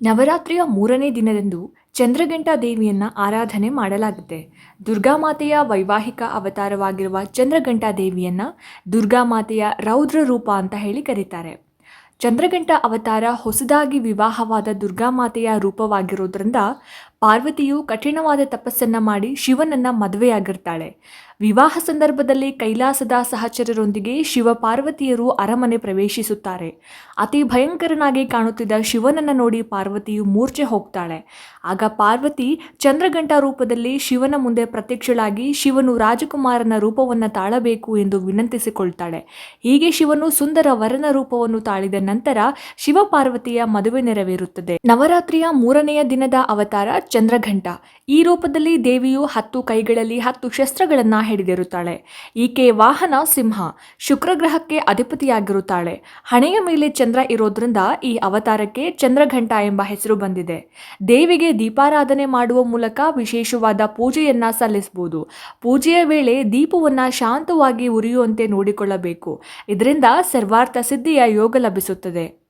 ನವರಾತ್ರಿಯ ಮೂರನೇ ದಿನದಂದು ಚಂದ್ರಘಂಟಾ ದೇವಿಯನ್ನು ಆರಾಧನೆ ಮಾಡಲಾಗುತ್ತೆ. ದುರ್ಗಾಮಾತೆಯ ವೈವಾಹಿಕ ಅವತಾರವಾಗಿರುವ ಚಂದ್ರಘಂಟಾ ದೇವಿಯನ್ನ ದುರ್ಗಾಮಾತೆಯ ರೌದ್ರ ರೂಪ ಅಂತ ಹೇಳಿ ಕರೀತಾರೆ. ಚಂದ್ರಘಂಟ ಅವತಾರ ಹೊಸದಾಗಿ ವಿವಾಹವಾದ ದುರ್ಗಾಮಾತೆಯ ರೂಪವಾಗಿರೋದ್ರಿಂದ ಪಾರ್ವತಿಯು ಕಠಿಣವಾದ ತಪಸ್ಸನ್ನ ಮಾಡಿ ಶಿವನನ್ನ ಮದುವೆಯಾಗಿರ್ತಾಳೆ. ವಿವಾಹ ಸಂದರ್ಭದಲ್ಲಿ ಕೈಲಾಸದ ಸಹಚರರೊಂದಿಗೆ ಶಿವ ಪಾರ್ವತಿಯರು ಅರಮನೆ ಪ್ರವೇಶಿಸುತ್ತಾರೆ. ಅತಿ ಭಯಂಕರನಾಗಿ ಕಾಣುತ್ತಿದ್ದ ಶಿವನನ್ನ ನೋಡಿ ಪಾರ್ವತಿಯು ಮೂರ್ಛೆ ಹೋಗ್ತಾಳೆ. ಆಗ ಪಾರ್ವತಿ ಚಂದ್ರಗಂಟ ರೂಪದಲ್ಲಿ ಶಿವನ ಮುಂದೆ ಪ್ರತ್ಯಕ್ಷಳಾಗಿ ಶಿವನು ರಾಜಕುಮಾರನ ರೂಪವನ್ನು ತಾಳಬೇಕು ಎಂದು ವಿನಂತಿಸಿಕೊಳ್ತಾಳೆ. ಹೀಗೆ ಶಿವನು ಸುಂದರ ವರನ ರೂಪವನ್ನು ತಾಳಿದ ನಂತರ ಶಿವಪಾರ್ವತಿಯ ಮದುವೆ ನೆರವೇರುತ್ತದೆ. ನವರಾತ್ರಿಯ ಮೂರನೆಯ ದಿನದ ಅವತಾರ ಚಂದ್ರಘಂಟ. ಈ ರೂಪದಲ್ಲಿ ದೇವಿಯು ಹತ್ತು ಕೈಗಳಲ್ಲಿ ಹತ್ತು ಶಸ್ತ್ರಗಳನ್ನ ಹಿಡಿದಿರುತ್ತಾಳೆ. ಈಕೆ ವಾಹನ ಸಿಂಹ, ಶುಕ್ರಗ್ರಹಕ್ಕೆ ಅಧಿಪತಿಯಾಗಿರುತ್ತಾಳೆ. ಹಣೆಯ ಮೇಲೆ ಚಂದ್ರ ಇರೋದ್ರಿಂದ ಈ ಅವತಾರಕ್ಕೆ ಚಂದ್ರಘಂಟ ಎಂಬ ಹೆಸರು ಬಂದಿದೆ. ದೇವಿಗೆ ದೀಪಾರಾಧನೆ ಮಾಡುವ ಮೂಲಕ ವಿಶೇಷವಾದ ಪೂಜೆಯನ್ನ ಸಲ್ಲಿಸಬಹುದು. ಪೂಜೆಯ ವೇಳೆ ದೀಪವನ್ನ ಶಾಂತವಾಗಿ ಉರಿಯುವಂತೆ ನೋಡಿಕೊಳ್ಳಬೇಕು. ಇದರಿಂದ ಸರ್ವಾರ್ಥ ಸಿದ್ಧಿಯ ಯೋಗ ಲಭಿಸುತ್ತದೆ. ತೋರಿಸುತ್ತದೆ